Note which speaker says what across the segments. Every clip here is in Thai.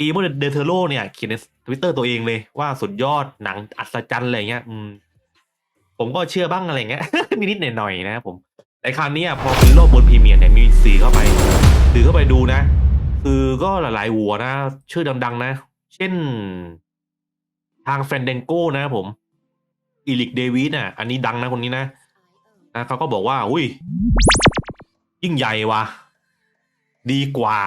Speaker 1: อีโมเดเทโรเนี่ยเขียนในทวิตเตอร์ตัวเองเลยว่าสุดยอดหนังอัศจรรย์อะไรเงี้ย อืม ผมก็เชื่อบ้างอะไรเงี้ย นิดๆหน่อยๆนะครับผม แต่คราวนี้พอเป็นโลกบนพรีเมียร์เนี่ยมีสื่อเข้าไปสื่อเข้าไปดูนะ คือก็หลายๆหัวนะ ชื่อดัง ๆ นะ เช่น ทางแฟนเดงโก้นะครับผมอีลิกเดวิสน่ะ อันนี้ดังนะคนนี้นะนะเขาก็บอกว่า อุ้ย ยิ่งใหญ่ว่ะ ดีกว่า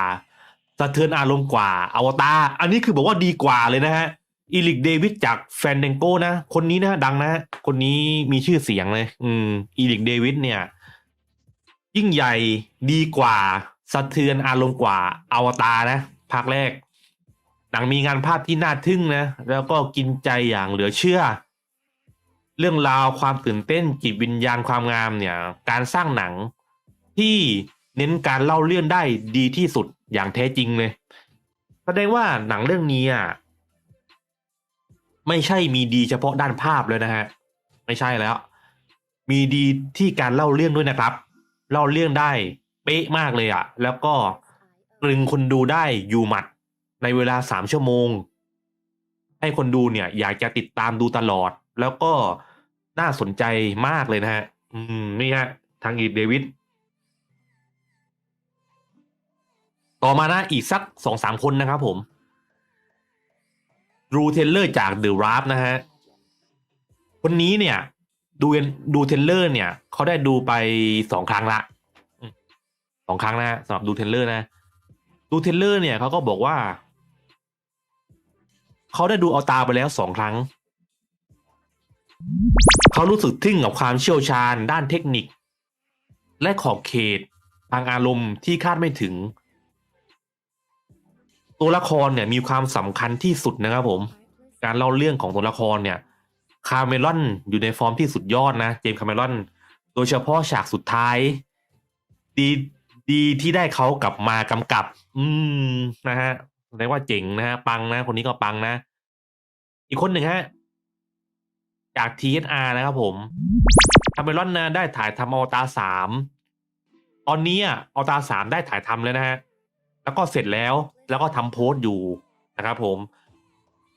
Speaker 1: สะเทือนอารมณ์กว่าอวตารอันนี้คือบอกว่าดีกว่าเลยนะฮะอีลิกเดวิดจากแฟนเดงโก้นะคนนี้นะดังนะคนนี้มีชื่อเสียงเลย อืมอีลิกเดวิดเนี่ย ยิ่งใหญ่ดีกว่าสะเทือนอารมณ์กว่าอวตารนะภาคแรก หนังมีงานภาพที่น่าทึ่งนะ แล้วก็กินใจอย่างเหลือเชื่อ เรื่องราวความตื่นเต้นจิตวิญญาณความงามเนี่ย การสร้างหนังที่เน้นการเล่าเรื่องได้ดีที่สุด อย่างแท้จริงเลยแสดงว่าหนังเรื่องนี้อะไม่ใช่มีดีเฉพาะด้านภาพเลยนะฮะ ไม่ใช่แล้ว มีดีที่การเล่าเรื่องด้วยนะครับ เล่าเรื่องได้เป๊ะมากเลยอะ แล้วก็ตรึงคนดูได้อยู่หมัดในเวลาสามชั่วโมง ให้คนดูเนี่ย อยากจะติดตามดูตลอด แล้วก็น่าสนใจมากเลยนะฮะ อืม นี่ฮะ ทางอีดเดวิด ต่อมานะอีกสักสองสามคนนะครับผมรูเทนเลอร์จากเดอะราฟนะฮะคนนี้เนี่ย ดูดูเทนเลอร์เนี่ยเขาได้ดูไปสองครั้งละสองครั้งนะสำหรับดูเทนเลอร์นะดูเทนเลอร์เนี่ยเขาก็บอกว่าเขาได้ดูเอาตาไปแล้วสองครั้ง เขารู้สึกทึ่งกับความเชี่ยวชาญด้านเทคนิค และขอบเขตทางอารมณ์ที่คาดไม่ถึง ตัวละครเนี่ยมีความสำคัญที่สุดนะครับผม การเล่าเรื่องของตัวละครเนี่ยคาเมรอนอยู่ในฟอร์มที่สุดยอดนะเจมส์คาเมรอน โดยเฉพาะฉากสุดท้าย ดีดีที่ได้เขากลับมากำกับ อืมนะฮะแสดงว่าเจ๋งนะฮะปังนะ คนนี้ก็ปังนะ อีกคนหนึ่งฮะ จาก TSR นะครับผมคาเมรอนนะได้ถ่ายทำอวตาสามตอนนี้อะอตาสามได้ถ่ายทำแล้วนะฮะแล้วก็เสร็จแล้ว แล้วก็ทำโพสต์อยู่นะครับผม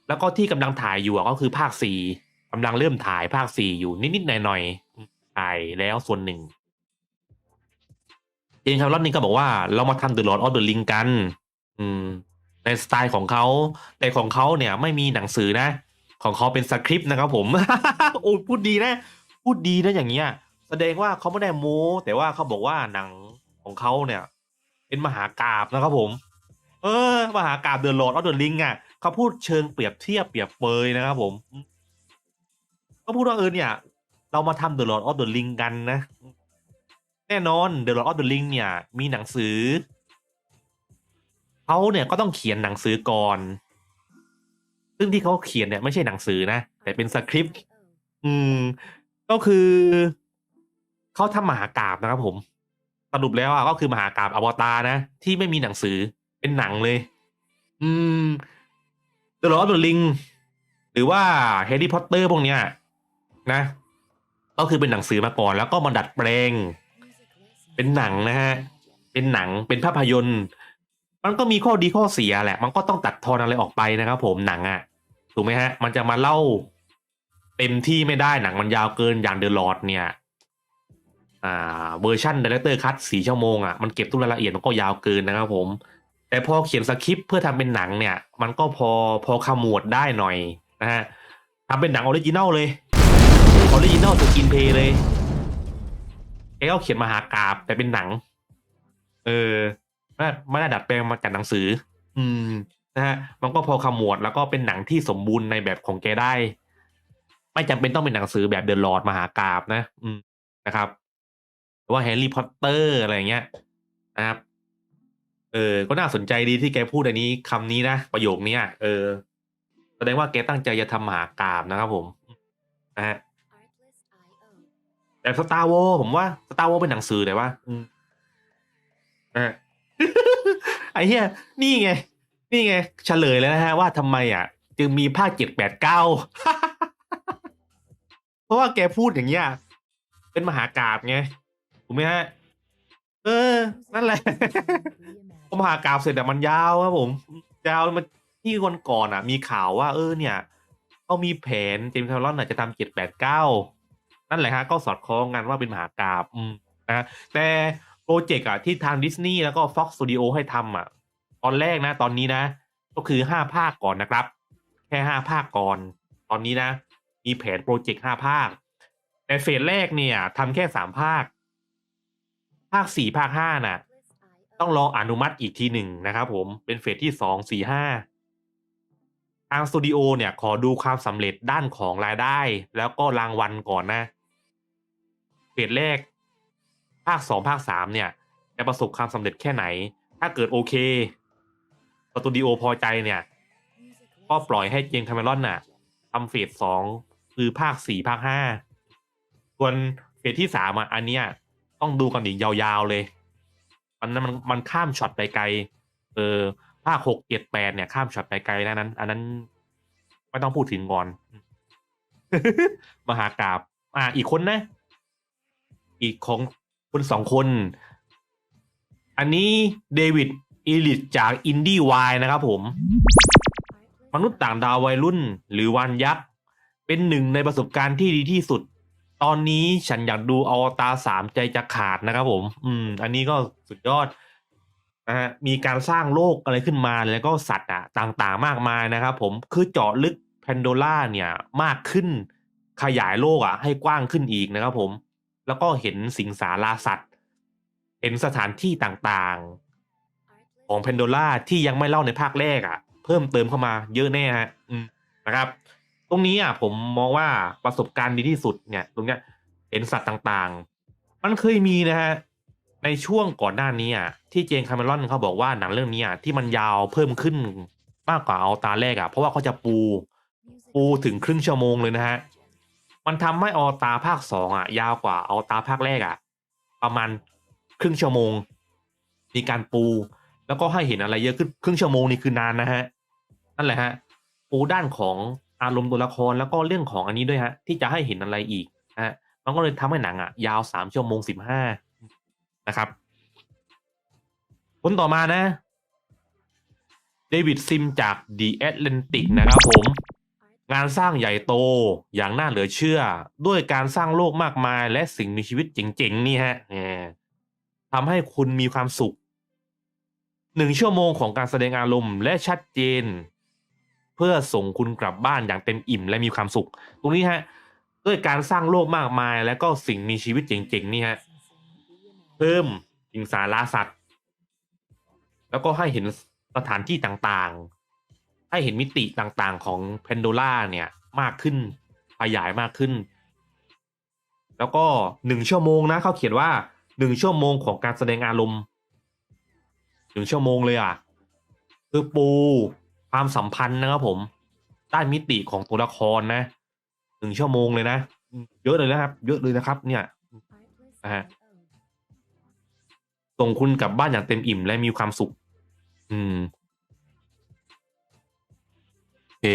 Speaker 1: แล้วก็ที่กำลังถ่ายอยู่ก็คือภาคสี่กำลังเริ่มถ่ายภาคสี่อยู่นิดๆหน่อยๆถ่ายแล้วส่วนหนึ่งเจนคาร์ลอนนี่ก็บอกว่าเรามาทำ The Lord of the Ring กัน อืม ในสไตล์ของเขาแต่ของเขาเนี่ยไม่มีหนังสือนะ ของเขาเป็นสคริปต์นะครับผมโอ้พูดดีนะ พูดดีนะอย่างเงี้ย แสดงว่าเขาไม่ได้โม้แต่ว่าเขาบอกว่าหนังของเขาเนี่ย เป็นมหากราบนะครับผม เออมหากาบเดอะลอดออฟเดอะลิงอะเขาพูดเชิงเปรียบเทียบเปรียบเปยนะครับผม ก็พูดว่าเออเนี่ย เรามาทำเดอะลอดออฟเดอะลิงกันนะ แน่นอนเดอะลอดออฟเดอะลิงเนี่ย มีหนังสือเขาเนี่ยก็ต้องเขียนหนังสือก่อน ซึ่งที่เขาเขียนเนี่ยไม่ใช่หนังสือนะ แต่เป็นสคริปต์อืม ก็คือเขาทำมหากาบนะครับผม สรุปแล้วอะก็คือมหากาบอวตารนะ ที่ไม่มีหนังสือ เป็นหนังเลย อืม The Lord of the Ring หรือว่า Harry Potter พวกเนี้ย นะ ก็คือเป็นหนังสือมาก่อน แล้วก็มาดัดแปลง เป็นหนังนะฮะ เป็นหนังเป็นภาพยนตร์ มันก็มีข้อดีข้อเสียแหละ มันก็ต้องตัดทอนอะไรออกไปนะครับผมหนังอะถูกไหมฮะ มันจะมาเล่าเต็มที่ไม่ได้หนังมันยาวเกินอย่างเดอะลอดเนี่ยอ่าเวอร์ชันดีเลกเตอร์คัตสี่ชั่วโมงอะมันเก็บทุกรายละเอียดมันก็ยาวเกินนะครับผม แต่พอเขียนสคริปต์เพื่อทำเป็นหนังเนี่ย มันก็พอพอขมวดได้หน่อยนะฮะทำเป็นหนังออริจินัลเลยออริจินัลสกินเพย์เลยแกก็เขียนมหากาบแต่เป็นหนัง เออไม่ไม่ได้ดัดแปลงมาจากหนังสือ อืมนะฮะมันก็พอขมวดแล้วก็เป็นหนังที่สมบูรณ์ในแบบของแกได้ ไม่จำเป็นต้องเป็นหนังสือแบบเดอะลอดมหากาบนะ อืมนะครับหรือว่าแฮร์รี่พอตเตอร์อะไรอย่างเงี้ยนะครับ เออ ก็น่าสนใจดีที่แกพูดอันนี้คำนี้นะ ประโยคนี้เออ แสดงว่าแกตั้งใจจะทำมหากราบนะครับผมนะฮะแต่สตาร์วอผมว่าสตาร์วอเป็นหนังสือแต่ว่าอืมนะฮะไอ้เหี้ยนี่ไง นี่ไง เฉลยแล้วนะฮะว่าทำไมอะ จึงมีภาคเจ็ดแปดเก้าเพราะว่าแกพูดอย่างเงี้ยเป็นมหากราบไงถูกไหมฮะ เออ นั่นแหละพอมหากราบเสร็จแต่มันยาวครับผมยาวมันที่วันก่อนอะ มีข่าวว่า เออเนี่ยเขามีแผนเจมส์คมรอนน่ะจะทำเจ็ดแปดเก้านั่นแหละฮะก็สอดคล้องกันว่าเป็นมหากราบนะแต่โปรเจกต์อะที่ทางดิสนีย์แล้วก็ Fox Studio ให้ทำอะ ตอนแรกนะ ตอนนี้นะ ก็คือห้าภาคก่อนนะครับ แค่ห้าภาคก่อน ตอนนี้นะ มีแผนโปรเจกต์ห้าภาค แต่เฟสแรกเนี่ยทำแค่สามภาค ภาคสี่ภาคห้าน่ะ ต้องรออนุมัติอีกทีหนึ่งนะครับผมเป็นเฟสที่สองสี่ห้าทางสตูดิโอเนี่ยขอดูความสำเร็จด้านของรายได้ แล้วก็รางวัลก่อนนะ เฟสแรก ภาคสองภาคสามเนี่ย จะประสบความสำเร็จแค่ไหน ถ้าเกิดโอเคสตูดิโอพอใจเนี่ย ก็ปล่อยให้เจมส์คาเมรอนน่ะทำเฟสสองคือภาคสี่ภาคห้าส่วนเฟสที่สามอะอันเนี้ย ต้องดูกันอีกยาวๆเลย มันมันมันข้ามช็อตไปไกล เออภาคหกเจ็ดแปดเนี่ยข้ามช็อตไปไกลนะนั้น อันนั้นไม่ต้องพูดถึงก่อน มหากราบ อ่า อีกคนนะ อีกของคนสองคน อันนี้เดวิดอีลิตจากอินดี้วายนะครับผม มนุษย์ต่างดาววัยรุ่น หรือวันยักษ์ เป็นหนึ่งในประสบการณ์ที่ดีที่สุด ตอนนี้ฉันอยากดูอวตารสามใจจะขาดนะครับผม อืม อันนี้ก็สุดยอดนะฮะมีการสร้างโลกอะไรขึ้นมาแล้วก็สัตว์อะต่างๆมากมายนะครับผมคือเจาะลึกแพนโดล่าเนี่ยมากขึ้นขยายโลกอะให้กว้างขึ้นอีกนะครับผม แล้วก็เห็นสิงสาราสัตว์ เห็นสถานที่ต่างๆ ของแพนโดล่าที่ยังไม่เล่าในภาคแรกอะเพิ่มเติมเข้ามาเยอะแน่ฮะนะครับ ตรงนี้อะผมมองว่าประสบการณ์ดีที่สุดเนี่ยตรงเนี้ยเห็นสัตว์ต่างๆ มันเคยมีนะฮะในช่วงก่อนหน้านี้อะที่เจนคาเมรอนเขาบอกว่าหนังเรื่องนี้อะที่มันยาวเพิ่มขึ้นมากกว่าเอาตาแรกอะเพราะว่าเขาจะปูปูถึงครึ่งชั่วโมงเลยนะฮะมันทำให้ออตาภาคสองอะ ยาวกว่าออตาภาคแรกอะ ประมาณครึ่งชั่วโมง มีการปู แล้วก็ให้เห็นอะไรเยอะขึ้นครึ่งชั่วโมงนี่คือนานนะฮะนั่นแหละฮะปูด้านของ อารมณ์ตัวละครแล้วก็เรื่องของอันนี้ด้วยฮะ ที่จะให้เห็นอะไรอีกฮะมันก็เลยทำให้หนังอะ ยาวสามชั่วโมงสิบห้านะครับ คนต่อมานะเดวิดซิมจาก The Atlantic นะครับผม งานสร้างใหญ่โตอย่างน่าเหลือเชื่อ ด้วยการสร้างโลกมากมายและสิ่งมีชีวิตเจ๋งๆ นี่ฮะทำให้คุณมีความสุขหนึ่งชั่วโมงของการแสดงอารมณ์และชัดเจน พื่อส่งคุณกลับบ้านอย่างเต็มอิ่มและมีความสุข ตรงนี้ฮะด้วยการสร้างโลกมากมาย และก็สิ่งมีชีวิตเจ๋งๆนี่ฮะเพิ่มสิงสาราสัตว์ แล้วก็ให้เห็นสถานที่ต่างๆ ให้เห็นมิติต่างๆของแพนโดล่าเนี่ยมากขึ้นขยายมากขึ้น แล้วก็หนึ่งชั่วโมงนะเขาเขียนว่าหนึ่งชั่วโมงของการแสดงอารมณ์หนึ่งชั่วโมงเลยอะคือปู ความสัมพันธ์นะครับผมได้มิติของตัวละครนะหนึ่งชั่วโมงเลยนะ เยอะเลยนะครับ เยอะเลยนะครับ เนี่ย
Speaker 2: นะฮะ
Speaker 1: ส่งคุณกลับบ้านอย่างเต็มอิ่มและมีความสุข อืมโอเค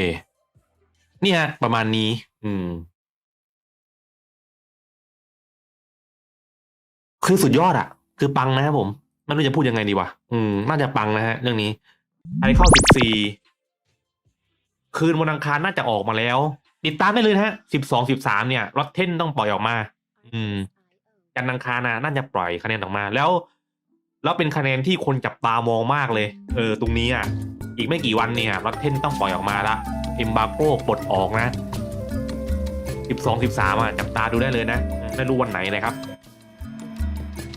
Speaker 1: นี่ฮะประมาณนี้ อืม คือสุดยอดอะคือปังนะครับผม ไม่รู้จะพูดยังไงดีวะ อืม น่าจะปังนะฮะ เรื่องนี้ไอเข้าสิบสี่ คืนวันอังคารน่าจะออกมาแล้ว ติดตามได้เลยนะฮะสิบสองสิบสามเนี่ยรถเทนต้องปล่อยออกมา อืมจันอังคารนะน่าจะปล่อยคะแนนออกมาแล้ว แล้วเป็นคะแนนที่คนจับตามองมากเลย เออ ตรงนี้อะ อีกไม่กี่วันเนี่ยรถเทนต้องปล่อยออกมาละเอมบาโก้ปลดออกนะสิบสองสิบสามอะจับตาดูได้เลยนะไม่รู้วันไหนนะครับ